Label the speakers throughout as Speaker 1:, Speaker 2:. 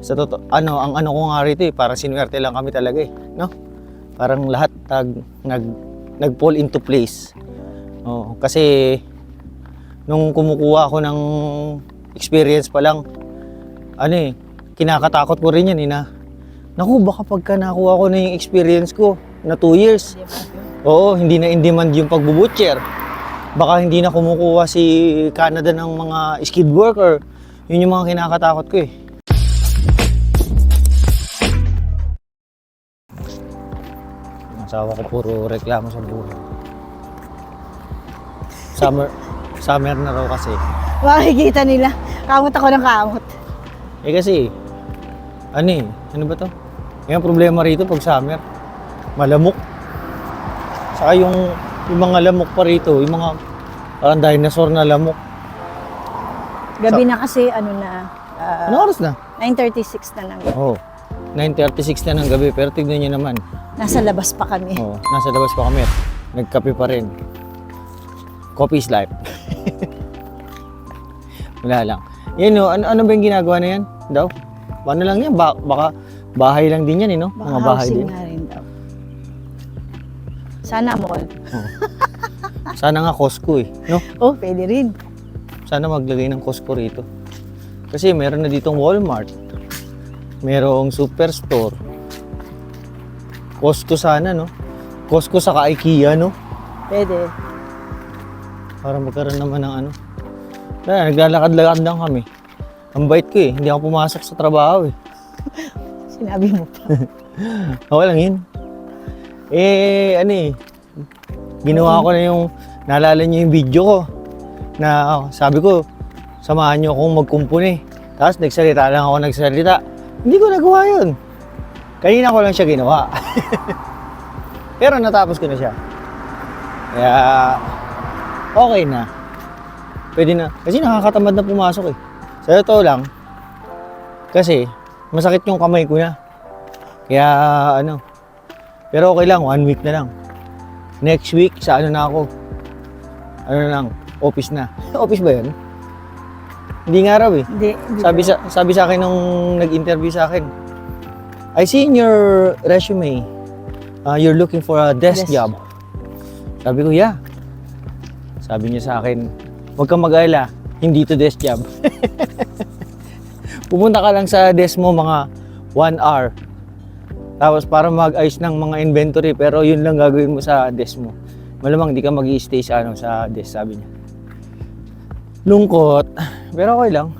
Speaker 1: sa totoo, ano, ang ano ko nga rito eh, parang sinuwerte lang kami talaga eh, no? Parang lahat nag, nag, nag-fall into place. Oh, kasi nung kumukuha ako ng experience pa lang, ano eh, kinakatakot ko rin yan eh na, naku, baka pagka nakuha ko na yung experience ko na 2 years, oo, hindi na in demand yung pagbubutcher. Baka hindi na kumukuha si Canada ng mga skilled worker. Yun yung mga kinakatakot ko eh. Asawa ko puro reklamo sa buhay. Summer, summer na raw kasi.
Speaker 2: Makikita nila. Kamot ako ng kamot.
Speaker 1: Eh kasi, ano eh, ano ba to? Yung problema rito pag summer, malamok. Saka yung, yung mga lamok pa rito, yung mga parang dinosaur na lamok.
Speaker 2: Gabi na kasi, ano na, ah,
Speaker 1: Ano oras na?
Speaker 2: 9.36 na lang.
Speaker 1: Oo. Oh, 9.36 na ng gabi, pero tignan nyo naman.
Speaker 2: Nasa labas pa kami.
Speaker 1: Oo, nasa labas pa kami. Nagkape pa rin. Coffee is life. Wala lang. Yan o, ano, ano ba yung ginagawa na yan? Daw? Ano lang yan? Ba- baka bahay lang din yan eh, no?
Speaker 2: Baka
Speaker 1: Mga bahay din.
Speaker 2: nga rin daw. Sana mall.
Speaker 1: Sana nga Costco eh, no?
Speaker 2: Oh, pwede rin.
Speaker 1: Sana maglagay ng Costco rito. Kasi meron na ditong Walmart. Merong Superstore. Costco sana, no? Costco saka IKEA, no?
Speaker 2: Pwede.
Speaker 1: Para magkaroon naman ng ano. Na, naglalakad-lakad lang kami. Ang bait ko eh. Hindi ako pumasok sa trabaho eh.
Speaker 2: Sinabi mo pa.
Speaker 1: Okay lang yun. Eh, ano eh. Ginawa ko na yung, naalala niyo yung video ko. Na oh, sabi ko, samahan niyo akong magkumpuni. Tapos nagsalita lang ako nagsalita. Hindi ko nagawa yun. Kanina ko lang siya ginawa. Pero natapos ko na siya. Kaya, okay na. Pwede na. Kasi nakakatamad na pumasok eh. Sa totoo lang, kasi masakit yung kamay ko na. Kaya ano, pero okay lang, one week na lang. Next week, sa ano na ako? Ano na lang, office na. office ba yun? Hindi nga raw eh.
Speaker 2: Hindi. hindi
Speaker 1: Sabi sa sabi sa akin nung nag-interview sa akin, I see in your resume, uh, you're looking for a desk
Speaker 2: Desk
Speaker 1: job. Sabi ko, yeah. Sabi niya sa akin, huwag kang mag-alala, hindi to desk job. Pumunta ka lang sa desk mo mga one hour. Tapos para mag-ayos ng mga inventory, pero yun lang gagawin mo sa desk mo. Malamang di ka mag stay sa, ano, sa desk, sabi niya. Lungkot, pero okay lang.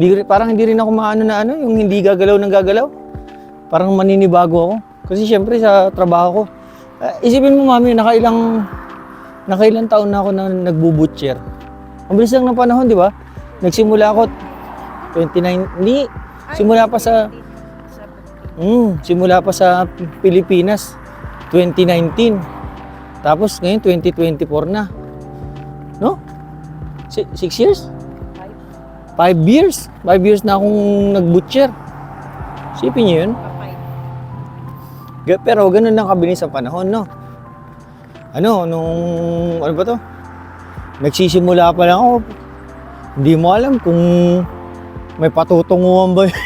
Speaker 1: Hindi, parang hindi rin ako maano na ano, yung hindi gagalaw ng gagalaw. Parang maninibago ako. Kasi syempre sa trabaho ko, eh, isipin mo mami, nakailang, nakailang taon na ako na nagbubutcher. Ang bilis lang ng panahon, di ba? Nagsimula ako 29, hindi, simula pa sa, mm, simula pa sa Pilipinas, 2019. Tapos ngayon 2024 na. No? Si- six years? Five years? Five years na akong nag-butcher. Sipin niyo yun? Pero ganun lang kabilis sa panahon, no? Ano, nung, ano ba to? Nagsisimula pa lang ako. Hindi mo alam kung may patutunguhan ba yun.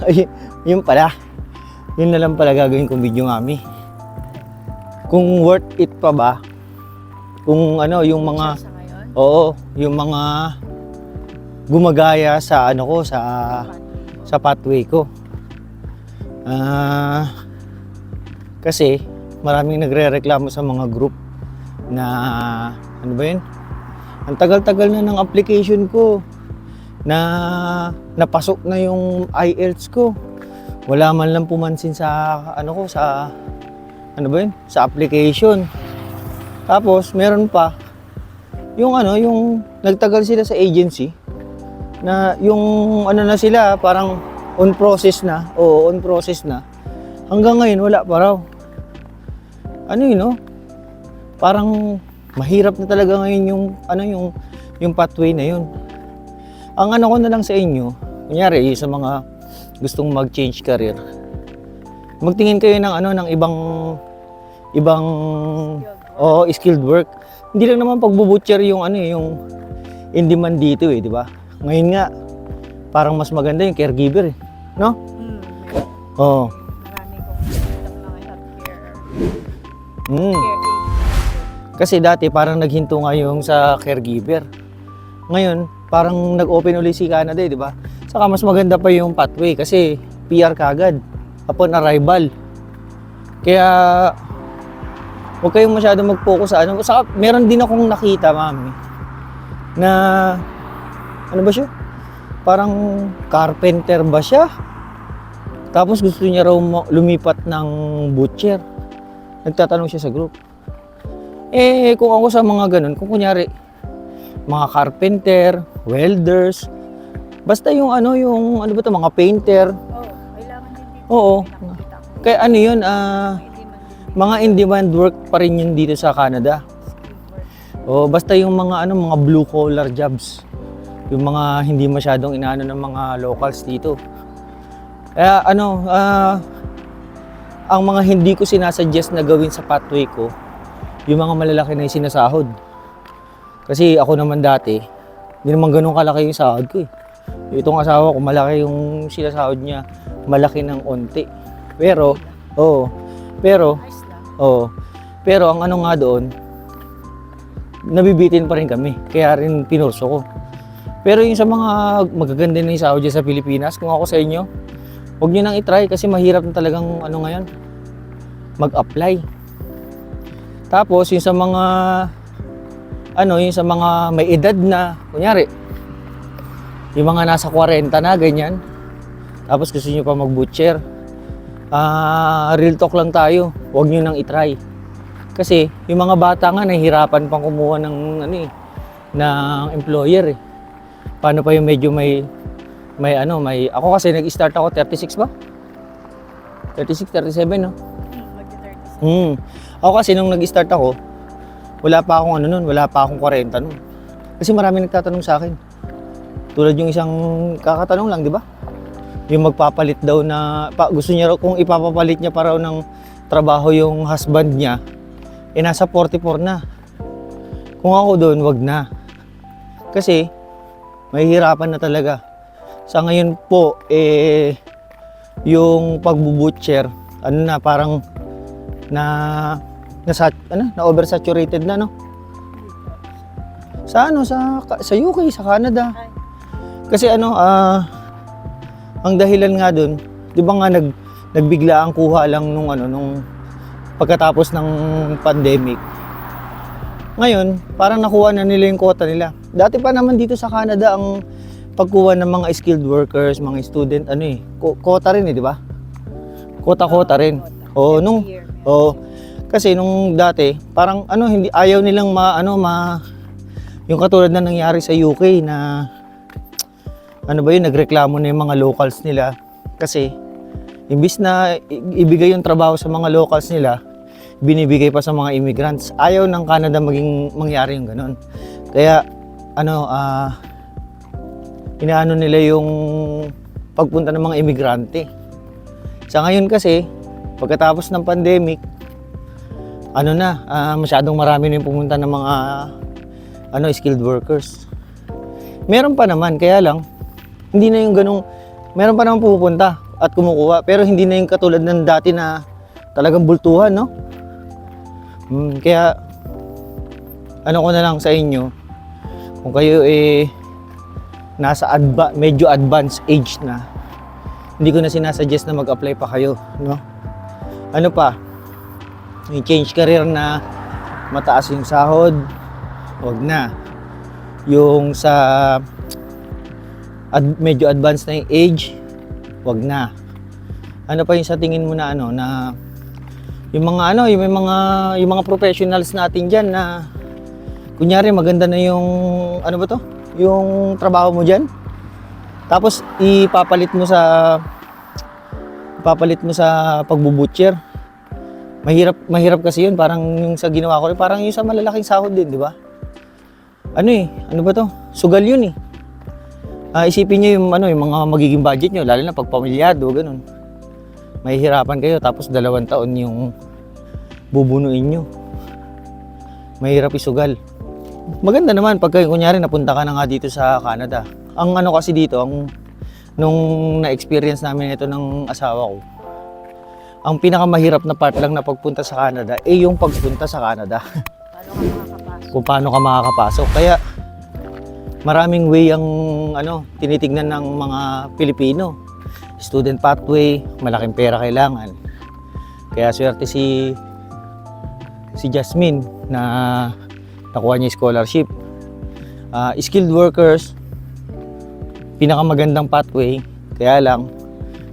Speaker 1: Ay, yun pala. Yun na lang pala gagawin kong video mami. Kung worth it pa ba? Kung ano, yung mga... Oo, yung mga gumagaya sa ano ko sa sa pathway ko. Ah kasi maraming nagrereklamo sa mga group na ano ba 'yun? Ang tagal-tagal na ng application ko na napasok na yung IELTS ko. Wala man lang pumansin sa ano ko sa ano ba 'yun? Sa application. Tapos meron pa yung ano, yung nagtagal sila sa agency na yung ano na sila parang on process na, o on process na. Hanggang ngayon wala pa raw. Ano yun, no? Parang mahirap na talaga ngayon yung ano yung yung pathway na yun. Ang ano ko na lang sa inyo, kunyari sa mga gustong mag-change career. Magtingin kayo ng ano ng ibang ibang oh, skilled work. Hindi lang naman pagbubutcher yung ano eh, yung in demand dito eh, di ba? Ngayon nga, parang mas maganda yung caregiver eh. No?
Speaker 2: Mm,
Speaker 1: Oo.
Speaker 2: marami kong nakita mga healthcare.
Speaker 1: Mm. Kasi dati parang naghinto nga yung sa caregiver. Ngayon, parang nag-open ulit si Canada eh, di ba? Saka mas maganda pa yung pathway kasi PR kagad upon arrival. Kaya huwag kayong masyado mag-focus sa ano. Saka meron din akong nakita, mami, na ano ba siya? Parang carpenter ba siya? Tapos gusto niya raw lumipat ng butcher. Nagtatanong siya sa group. Eh, kung ako sa mga ganun, kung kunyari, mga carpenter, welders, basta yung ano, yung ano ba to, mga painter,
Speaker 2: Oh, kailangan din dito.
Speaker 1: oo. Kaya ano yun, ah,
Speaker 2: dito.
Speaker 1: mga in-demand work pa rin yun dito sa Canada. O basta yung mga ano, mga blue collar jobs. Yung mga hindi masyadong inaano ng mga locals dito. Kaya ano, ah, ang mga hindi ko sinasuggest na gawin sa pathway ko, yung mga malalaki na yung sinasahod. Kasi ako naman dati, hindi naman ganun kalaki yung sahod ko eh. Itong asawa ko, malaki yung sinasahod niya, malaki ng onti. Pero, oo, pero. Oo. Pero ang ano nga doon, nabibitin pa rin kami. Kaya rin pinurso ko. Pero yung sa mga magaganda na yung sahod sa Pilipinas, kung ako sa inyo, huwag nyo nang itry kasi mahirap na talagang ano ngayon, mag-apply. Tapos yung sa mga ano, yung sa mga may edad na, kunyari, yung mga nasa 40 na, ganyan. Tapos gusto nyo pa mag-butcher. Ah, real talk lang tayo. Huwag nyo nang itry. Kasi yung mga bata nga nahihirapan pang kumuha ng ano eh, ng employer eh. Paano pa yung medyo may may ano, may ako kasi nag-start ako 36 ba? 36, 37 no?
Speaker 2: Magti-30.
Speaker 1: Hmm. Ako kasi nung nag-start ako, wala pa akong ano nun, wala pa akong 40 nun. Kasi marami nagtatanong sa akin. Tulad yung isang kakatanong lang, di ba? Yung magpapalit daw na, pa, gusto niya raw, kung ipapapalit niya pa raw ng trabaho yung husband niya, eh nasa 44 na. Kung ako doon, wag na. Kasi, mahihirapan na talaga. Sa ngayon po, eh, yung pagbubutcher, ano na, parang na nasa ano na oversaturated na no? Sa ano sa sa UK sa Canada. Kasi ano ah ang dahilan nga doon 'di ba nga nag nagbigla ang kuha lang nung ano nung pagkatapos ng pandemic. Ngayon parang nakuha na nila yung quota nila dati pa naman dito sa Canada ang pagkuha ng mga skilled workers mga student ano eh quota rin eh di ba quota quota rin Oo, nung. Oo. Kasi nung dati, parang ano hindi ayaw nilang ma ano ma yung katulad na nangyari sa UK na ano ba yun nagreklamo na yung mga locals nila kasi imbis na ibigay yung trabaho sa mga locals nila, binibigay pa sa mga immigrants. Ayaw ng Canada maging mangyari yung ganun. Kaya ano ah inaano nila yung pagpunta ng mga imigrante. Sa ngayon kasi, pagkatapos ng pandemic, ano na, ah, masyadong marami na yung pumunta ng mga ano, skilled workers. Meron pa naman, kaya lang, hindi na yung ganong, meron pa naman pupunta at kumukuha, pero hindi na yung katulad ng dati na talagang bultuhan, no? Mm, kaya, ano ko na lang sa inyo, kung kayo eh, nasa adva- medyo advanced age na, hindi ko na sinasuggest na mag-apply pa kayo, no? Ano pa? Yung change career na mataas yung sahod, wag na. Yung sa ad- medyo advanced na yung age, wag na. Ano pa yung sa tingin mo na ano na yung mga ano, yung may mga yung mga professionals natin diyan na kunyari maganda na yung ano ba to? Yung trabaho mo diyan. Tapos ipapalit mo sa ipapalit mo sa pagbubutcher. Mahirap mahirap kasi 'yun, parang yung sa ginawa ko, parang yung sa malalaking sahod din, di ba? Ano eh, ano ba to? Sugal 'yun eh. Ah, isipin niyo yung ano, yung mga magiging budget niyo, lalo na pag pamilyado, ganun. Mahihirapan kayo tapos dalawang taon yung bubunuin niyo. Mahirap isugal. Maganda naman pag kayo, kunyari napunta ka na nga dito sa Canada. Ang ano kasi dito, ang nung na-experience namin ito ng asawa ko, ang pinakamahirap na part lang na pagpunta sa Canada eh yung pagpunta sa Canada.
Speaker 2: Paano ka makakapasok?
Speaker 1: kung paano ka makakapasok. Kaya maraming way ang ano, tinitignan ng mga Pilipino. Student pathway, malaking pera kailangan. Kaya swerte si si Jasmine na nakuha niya scholarship. Ah, skilled workers, pinakamagandang pathway, kaya lang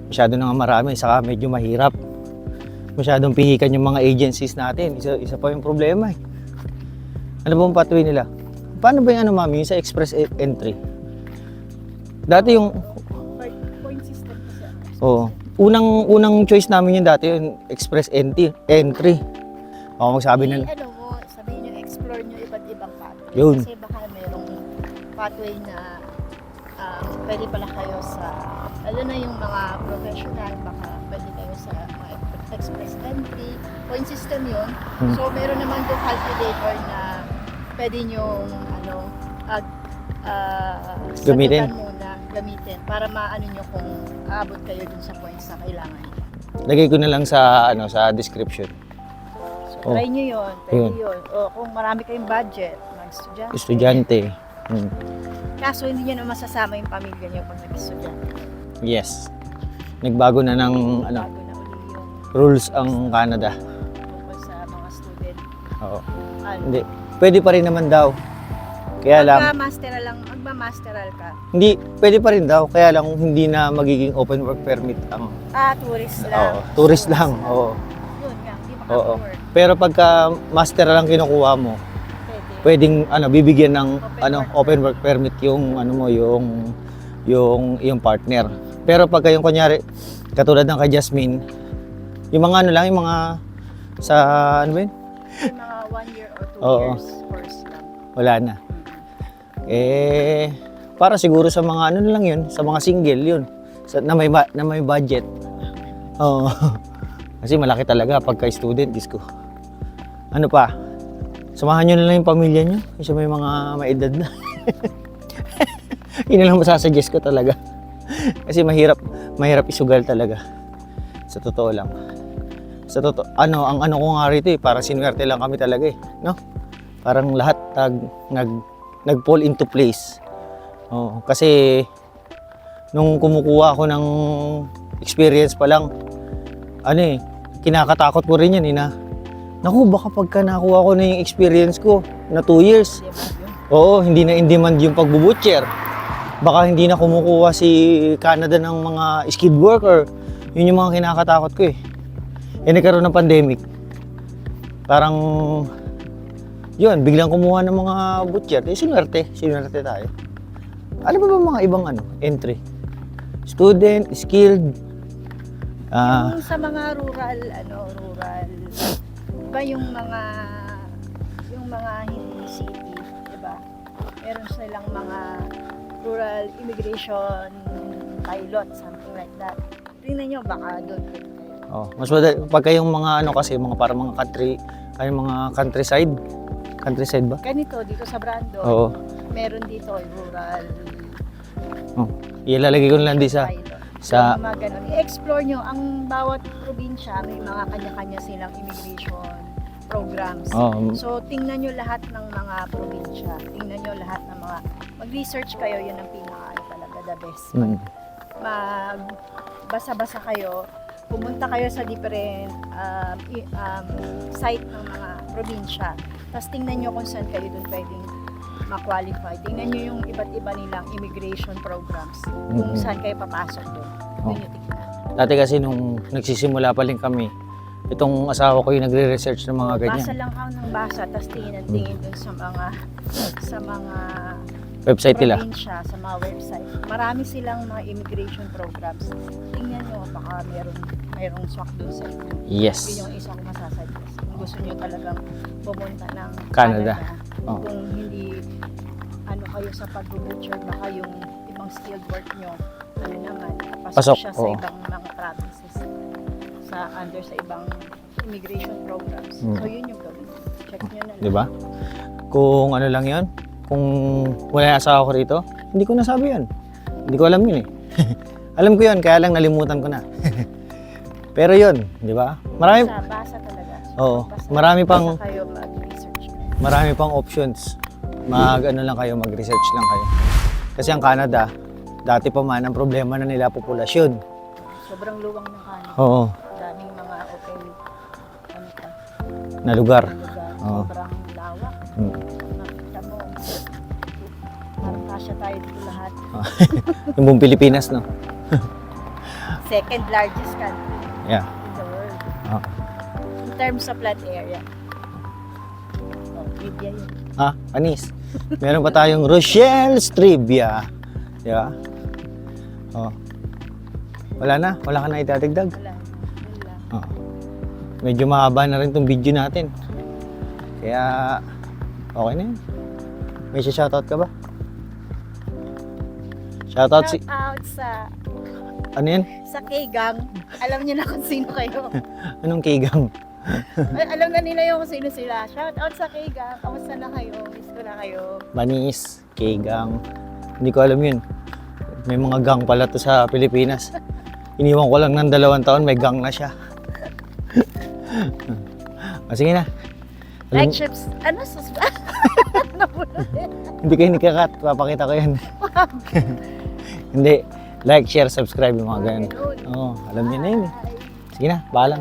Speaker 1: masyado na nga marami, saka medyo mahirap. Masyadong pihikan yung mga agencies natin. Isa, isa pa yung problema eh. Ano bang pathway nila? Paano ba yung ano mami, yung sa express e- entry? Dati yung,
Speaker 2: Point system
Speaker 1: oo, unang unang choice namin yung dati yung express entry. entry. Ako magsabi na,
Speaker 2: ano explore nyo iba't ibang pathway.
Speaker 1: Yun.
Speaker 2: Kasi baka merong pathway na um, pwede pala kayo sa, lalo na yung mga professional, baka pwede kayo sa mga express entry. Point system yun.
Speaker 1: Hmm.
Speaker 2: So, meron naman doon calculator na pwede nyo, ano, ag, ah,
Speaker 1: Gamitin.
Speaker 2: muna, gamitin, para maano nyo kung aabot kayo dun sa points na kailangan nyo.
Speaker 1: lagay ko na lang sa ano sa description. Oh.
Speaker 2: try nyo yun. Pwede
Speaker 1: Yun.
Speaker 2: yun. O kung marami kayong budget, mag-estudyante.
Speaker 1: Estudyante. Hmm.
Speaker 2: Kaso hindi nyo na masasama yung pamilya nyo pag nag-estudyante.
Speaker 1: Yes. Nagbago na ng ano,
Speaker 2: Bago na uli yung
Speaker 1: rules ang Canada.
Speaker 2: tungkol sa mga student.
Speaker 1: Oo.
Speaker 2: Ano,
Speaker 1: Hindi. Pwede pa rin naman daw. Kaya lang,
Speaker 2: Magma-masteral lang, magma-masteral ka.
Speaker 1: hindi, pwede pa rin daw. Kaya lang hindi na magiging open work permit ang
Speaker 2: Ah, tourist lang.
Speaker 1: Oo, tourist lang. Oo. Oo. Pero pagka master lang kinukuha mo,
Speaker 2: Pwede.
Speaker 1: pwedeng ano bibigyan ng
Speaker 2: Open
Speaker 1: ano
Speaker 2: work
Speaker 1: open work permit yung ano mo yung yung yung partner. Pero pagka yung kunyari katulad ng kay Jasmine, yung mga ano lang yung mga sa ano ba yun?
Speaker 2: Yung mga one year or two
Speaker 1: Oo.
Speaker 2: years course lang.
Speaker 1: Wala na. Eh para siguro sa mga ano na lang yun, sa mga single yun. Sa, na may ba- na may budget. Oo. Kasi malaki talaga pagka student, Diyos ko. Ano pa? Samahan nyo na lang yung pamilya nyo. Kasi may mga maedad na. Yun na lang masasuggest ko talaga. Kasi mahirap, mahirap isugal talaga. Sa totoo lang. Sa totoo, ano, ang ano ko nga rito eh, parang sinuwerte lang kami talaga eh. No? Parang lahat nag, nag, nag-fall into place. Oo, kasi nung kumukuha ako ng experience pa lang, ano eh, kinakatakot ko rin yan eh na, naku, baka pagka nakuha ko na yung experience ko na 2 years, oo, hindi na in demand yung pagbubutcher. Baka hindi na kumukuha si Canada ng mga skilled worker. Yun yung mga kinakatakot ko eh. Eh, nagkaroon ng pandemic. Parang, yun, biglang kumuha ng mga butcher. Eh, sinwerte. Sinwerte tayo. Ano ba ba mga ibang ano, entry? Student, skilled, ah,
Speaker 2: yung sa mga rural, ano, rural, ba yung mga, yung mga hindi city, di ba? Meron silang mga rural immigration pilot, something like that. Tingnan nyo, baka doon
Speaker 1: oh, mas madali. Pagka yung mga ano kasi, mga parang mga country, ay mga countryside. Countryside ba?
Speaker 2: Ganito, dito sa Brando,
Speaker 1: Oo.
Speaker 2: meron dito rural
Speaker 1: Oh. Ilalagay ko na lang di sa,
Speaker 2: pilot.
Speaker 1: Sa,
Speaker 2: mga ganun. I-explore nyo, ang bawat probinsya may mga kanya-kanya silang immigration programs.
Speaker 1: oh,
Speaker 2: So, tingnan nyo lahat ng mga probinsya. Tingnan nyo lahat ng mga... Mag-research kayo, yun ang pinaka talaga, the best.
Speaker 1: mm,
Speaker 2: Mag... Basa-basa kayo. Pumunta kayo sa different um, um, site ng mga probinsya. Tapos tingnan nyo kung saan kayo dun pwedeng ma-qualify. Tingnan nyo yung iba't iba nilang immigration programs. Kung
Speaker 1: Mhm.
Speaker 2: saan kayo papasok doon. Doon
Speaker 1: Oh.
Speaker 2: nyo tingnan.
Speaker 1: dati kasi nung nagsisimula pa rin kami, itong asawa ko yung nagre-research ng mga ganyan.
Speaker 2: Basa lang ako ng basa, tapos tingin ang tingin dun sa mga sa mga
Speaker 1: Website nila.
Speaker 2: probinsya, sa mga website. Marami silang mga immigration programs. Tingnan nyo, baka meron, merong swak dun sa inyo. Yun
Speaker 1: Yes.
Speaker 2: yung isa ko masasuggest. Kung gusto nyo talagang pumunta ng
Speaker 1: Canada. Oh.
Speaker 2: Kung hindi ano kayo sa pag-butcher, baka yung ibang skilled work nyo, ano naman, pasok,
Speaker 1: Pasok,
Speaker 2: siya sa
Speaker 1: oo.
Speaker 2: ibang mga provinces sa under sa ibang immigration programs.
Speaker 1: Mm.
Speaker 2: So yun yung gawin. Check nyo na lang.
Speaker 1: Di ba? Kung ano lang yon kung wala asawa ko rito, hindi ko nasabi yan. Hindi ko alam yun eh. Alam ko yun, kaya lang nalimutan ko na. Pero yun, di ba? Marami,
Speaker 2: Basa, basa talaga.
Speaker 1: Oo,
Speaker 2: Basa.
Speaker 1: marami pang-
Speaker 2: Basa kayo.
Speaker 1: Marami pang options. Mag ano lang kayo, mag-research lang kayo. Kasi ang Canada, dati pa man ang problema na nila populasyon.
Speaker 2: Sobrang luwang ng kanan.
Speaker 1: Oo,
Speaker 2: Daming mga open, ano pa,
Speaker 1: na lugar.
Speaker 2: lugar.
Speaker 1: Oo.
Speaker 2: Sobrang lawak.
Speaker 1: Mm.
Speaker 2: Nakita mo, parang kasya tayo dito lahat.
Speaker 1: Yung buong Pilipinas, no?
Speaker 2: Second largest country
Speaker 1: Yeah.
Speaker 2: in the world.
Speaker 1: Oo.
Speaker 2: In terms of land area. Libya yun.
Speaker 1: Ah, panis. Meron pa tayong Rochelle's Trivia. Di ba? Oh. Wala na? Wala ka na itadagdag?
Speaker 2: Wala. Lang.
Speaker 1: Oh. Medyo mahaba na rin tong video natin. Kaya, okay na yun. May shoutout ka ba? Shoutout si...
Speaker 2: Shout out sa
Speaker 1: Ano yan?
Speaker 2: sa K-Gang. Alam niyo na kung sino kayo.
Speaker 1: Anong kigang?
Speaker 2: Ay, alam na nila yung kung sino sila. Shout out sa K-Gang. Kamusta na kayo? Miss ko na kayo.
Speaker 1: Banis, K-gang. Hindi ko alam yun. May mga gang pala to sa Pilipinas. Iniwan ko lang ng dalawang taon, may gang na siya. ah, sige na. Alam-
Speaker 2: Like, ships, ano, sus... Din.
Speaker 1: Hindi kayo nikakat, papakita ko yan. Hindi. Like, share, subscribe yung mga ganun. Oo, alam niyo na yun. eh. Sige na, paalam.